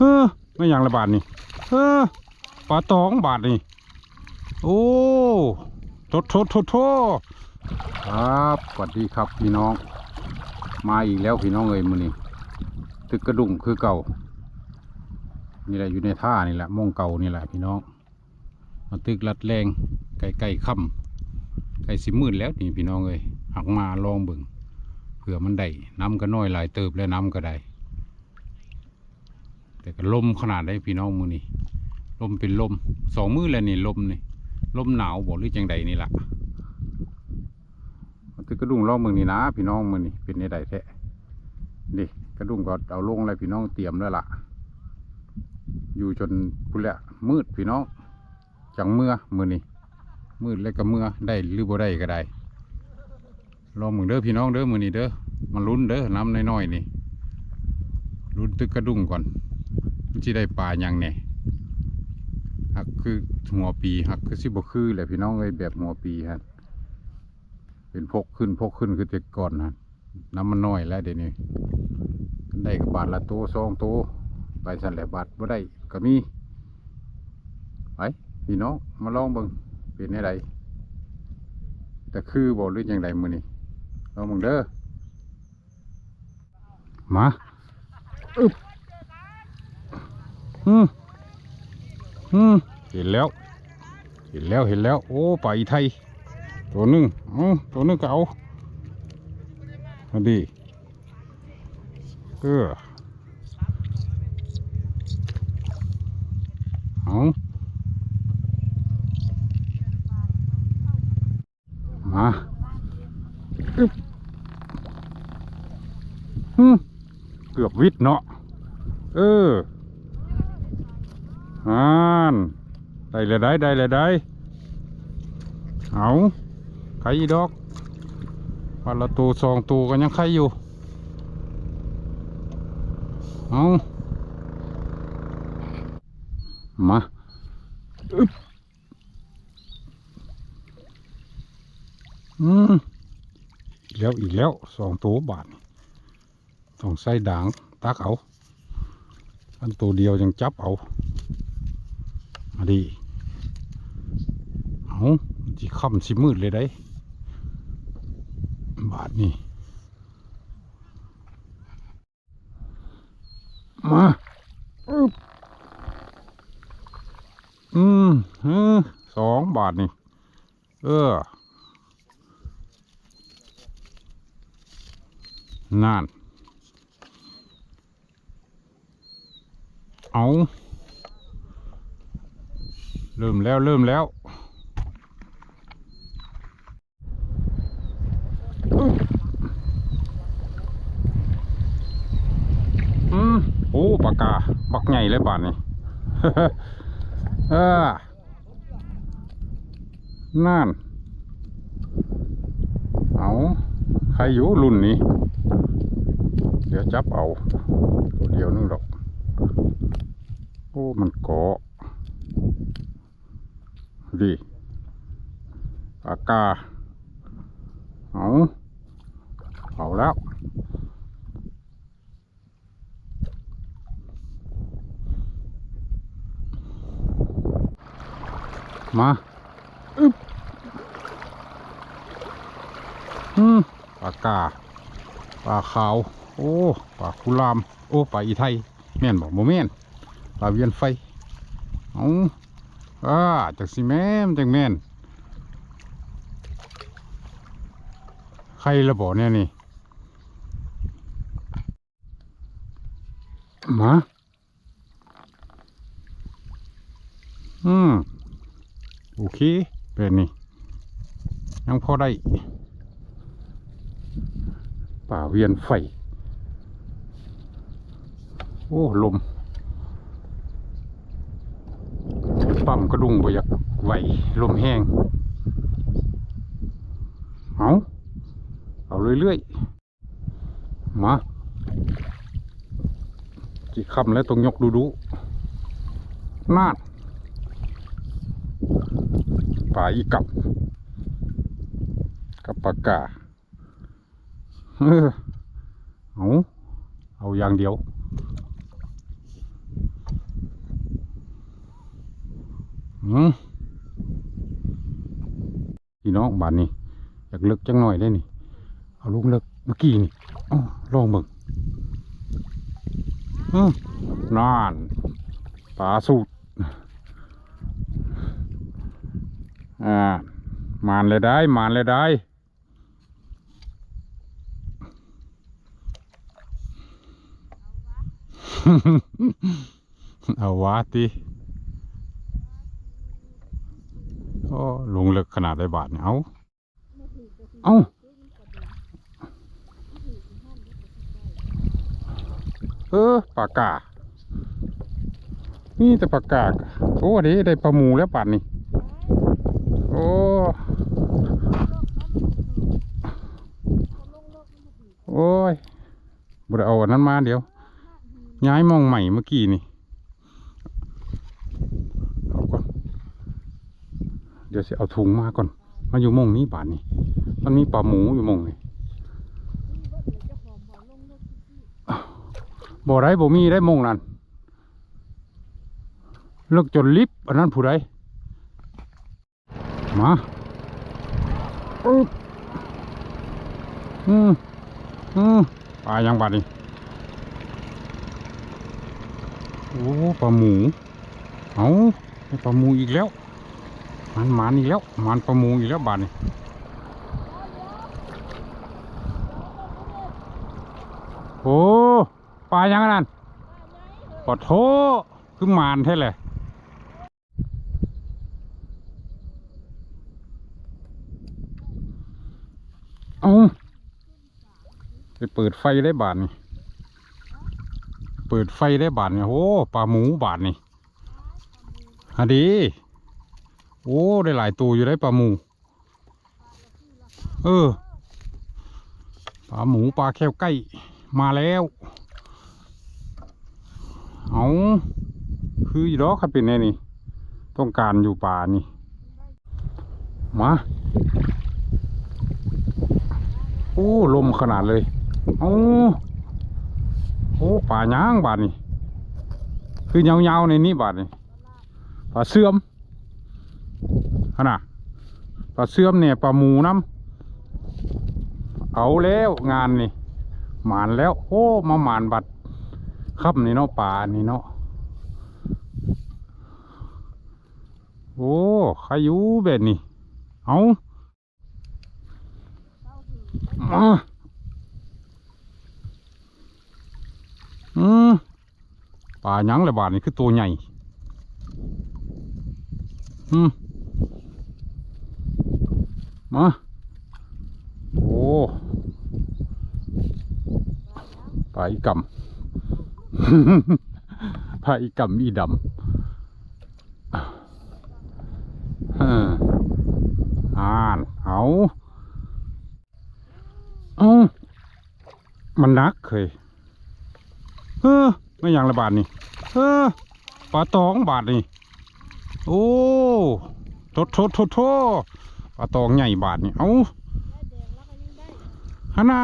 เออไม่อย่างละบาทนี่เออปลาตองบาทนี่ โอ้ทษโทษโทษโทครับสวัสดีครับพี่น้อง มาอีกแล้วพี่น้องเอ้ยมือนี่ตึกกระดุ่งคือเก่า นี่แหละอยู่ในท่านี่แหละม่งเก่านี่แหละพี่น้อง มาตึกลัดแรงไก่ไก่ค่ำไก่สิมืดแล้วนี่พี่น้องเอ้ยหักมาลองเบิ่งเผื่อมันได้น้ำก็น้อยหลายเติบแล้วน้ำก็ได้ แต่ก็ลมขนาดได้พี่น้องมือนี่ลมเป็นลมสองมือแล้วนี่ลมนี่ลมหนาวบอกหรือจังใดนี่ล่ะมาตึกกระดุงล่องเบิ่งนี่นะ พี่น้องมือนี่เป็นในใดแท้นี่กระดุงก็เอาลงแล้วพี่น้องเตรียมแล้วล่ะ อยู่จนพุ่นละมืดพี่น้องจังเมื่อมือนี่มืดแล้วก็เมื่อได้หรือบ่ได้ก็ได้ลองมึงเด้อพี่น้องเด้อมือนี่เด้อมันลุ้นเด้อน้ำน้อยๆนี่ลุ้นตึกกระดุ่งก่อน มันจะได้ปลาอย่างแหน่ยหักคือหัวปีหักคือสิบคือแหละพี่น้องเอ้ยแบบหัวปีฮะเป็นพกขึ้นพกขึ้นคือแต่ก่อนนะน้ำมันน้อยแล้วเดี๋ยวนี้ได้กับบาทละตัวสองตัวไปสั่นแหละบาทบ่ได้ก็มีไปพี่น้องมาลองเบิ่งเป็นไงไรแต่คือบ่หรือยังไงมือนี่ลองเบิ่งเด้อมาอึบ อืมอืมเห็นแล้ว เห็นแล้วเห็นแล้ว โอ้ไปลาอีไทย ตัวหนึ่งเอาตัวหนึ่งก็เอาดีเออเอามาอึ๊บฮึเกือบวิทย์เนาะเออ อ่านได้เลยได้ได้เลยได้เอาใครอีดอกปลาละตูสองตูก็ยังใครอยู่เอามาอึบอืมแล้วอีกแล้วสองตัวบาทต้องใส่ด่างตักเอาอันตัวเดียวยังจับเอา มาดีเอาจีค่ำสิมืดเลยได้ บาทนี่มาอึบอืมเออสองบาทนี่ เออ นั่น เอา เริ่มแล้วเริ่มแล้วอืมโอ้ปากกาบักใหญ่เลยบาทนี่เออนั่นเอาใครอยู่รุ่นนี้ เดี๋ยวจับเอา ตัวเดียวนึงหรอก โอ้ มันเกาะ ดีปากกาเอาเอาแล้วมาอึ๊บอืมปลากาปลาขาว โอ้ปลาคุราม โอ้ปลาอีไทยแม่นบอกโมแม่นปลาเวียนไฟ เอา อ่าจากสิแม่มจากแม่นใครระบอกเนี่ยนี่มาอืมโอเคเป็นนี่ยังพอได้ป่าเวียนไฟ โอ้ ลม ปั๊มกระดุงบ่อยากไหวลมแห้งเอาเอาเรื่อยๆ มาจีคำแล้วต้องยกดูดูๆนาดปลาอีกับ กับปากกา เออเอาเอาอย่างเดียว อืม พี่น้องบานนี้อยากเลิกจังหน่อยได้นี่ เอาลูกเลิกเมื่อกี้นี่อ้าวลองเบิ่งอืมนานปลาสูตรอ่ามานเลยได้ มานเลยได้เอาวะติโอ้ลง เลิกขนาดได้บาทเนี่ยเอาเอาเออปากกานี่แต่ปากกาโอ้เด้ได้ปลาหมูแล้วป่านนี้โอ้โอ้ยบ่ได้เอาอันนั้นมาเดี๋ยว ย้ายมองใหม่เมื่อกี้นี่เอาก่อน เดี๋ยวสิเอาถุงมาก่อน มาอยู่มงนี้บาทนี่มันมีปลาหมูอยู่มงนี่บ่อได้บ่มีได้มงนั้นเลิกจนลิฟต์อันนั้นผู้ใดมาอึ๊บอืมอืมปลายังบาดนี่โอ้ปลาหมูเอาปลาหมูอีกแล้ว มันหมันอีกแล้วมันปลาหมูอีกแล้วบาดนี่โอ้ปลายังอันนั่นปลาโถคือหมานแท้เลยเอาไปเปิดไฟได้บาทนี่เปิดไฟได้บาทนี่โอ้ปลาหมูบาทนี่ฮะดี โอ้ได้หลายตัวอยู่ได้ปลาหมู เออปลาหมูปลาแควใกล้มาแล้ว เอาคืออีดอกครับเป็นไงนี่ ต้องการอยู่ป่านี่ มาโอ้ลมขนาดเลยเอาโอ้ป่าย่างบาดนี่ คือยาๆในนี้บาดนี่ป่าเสื่อม ขนาดป่าเสื่อมเนี่ยป่าหมูน้ำเอาแล้วงานนี่หมานแล้ว โอ้มาหมานบัดครับนี่เนาะป่านี่เนาะโอ้ใครอยู่แบบนี้เอามาอืมปลาหยังเลยบาทนี่คือตัวใหญ่อืม มาโอ้ปลาอีกำปลาอีกำอีดำเอออ่านเอาเอามันนักเคยเออไม่อย่างละบาทนี่เออปลาตองบาทนี่ โอ้ทษโทษโทษโทษ ปลาตองใหญ่บาทนี่ เอาฮะนะ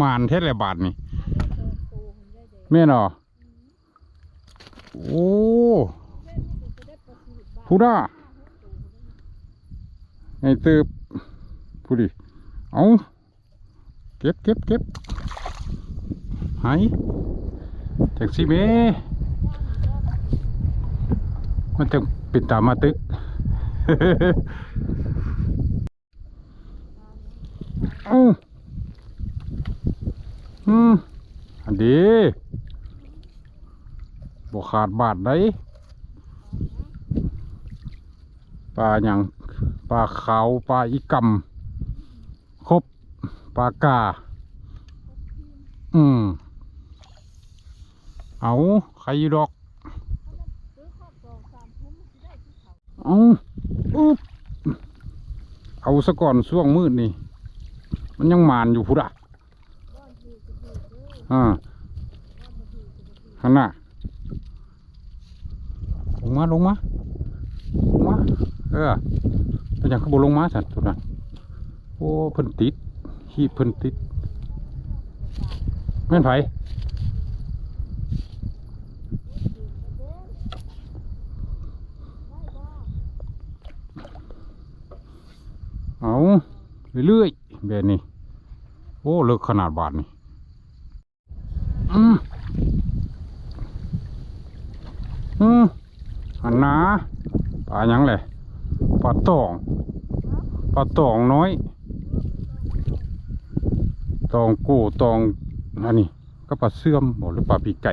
มานเท่าไรบาทนี่แม่นเหรอโอ้ผู้ด่าไงเติบผู้ดิเอาเก็บเก็บเก็บหายจากสิเมมันจะปิดตามมาตึก เอ้าอืมอันดีบขาดบาทได้ปลาอย่างปลาขาวปลาอีกำครบปลากาอืมเอาใครยุดอกเอาอุ๊บเอาซะก่อนช่วงมืดนี่ มันยังมานอยู่พุดอะอ่าฮันน่ะลงมาลงมาลงมาเออเป็นอย่างขบลงมาสัตว์ทุกนั้นโอ้เพิ่นติดขีบเพิ่นติดแม่นไผเอาเรื่อยๆ แบบนี้โอ้เลิกขนาดบาทนี่อืมอืมอันนาปลาหยังเลยปลาตองปลาตองน้อยตองโก้ตองอันนี้ก็ปลาเสื่อมหรือปลาปีไก่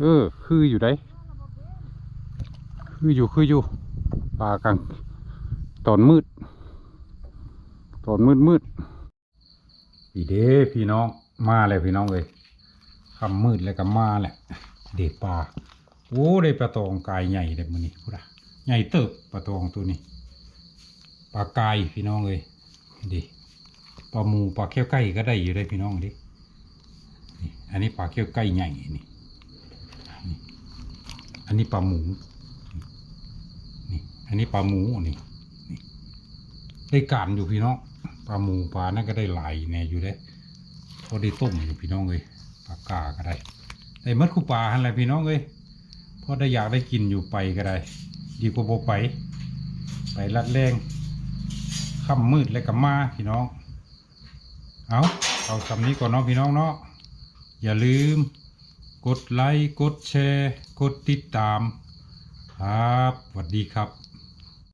เออ คืออยู่ได้ คืออยู่คืออยู่ปลากลางตอนมืด ตอนมืดมืดพี่เด้พี่น้องมาเลยพี่น้องเลยคำมืดแล้วก็มาแหละเด็ปลาโอ้ได้ปลาตองกายใหญ่เลยมือนี้พูดอะใหญ่เติบปลาตองตัวนี้ปลากายพี่น้องเลยดิปลาหมูปลาเขี้ยวไก่ก็ได้อยู่ได้พี่น้องดิอันนี้ปลาเขี้ยวไก่ใหญ่นี่นี่อันนี้ปลาหมูนี่อันนี้ปลาหมูนี่ได้การอยู่พี่น้อง ปลาหมูปลานั่นก็ได้หลายแน่อยู่ได้พอได้ต้มอยู่พี่น้องเลยปลากาก็ได้ได้มัดคู่ปลาอะไรพี่น้องเลยพอได้อยากได้กินอยู่ไปก็ได้ ดีกว่าบ่ไป ไปลัดแรงค่ำมืดแล้วก็มาพี่น้อง เอาเอาคำนี้ก่อนเนาะพี่น้องเนาะอย่าลืม กดไลค์กดแชร์ กดติดตาม ครับสวัสดีครับ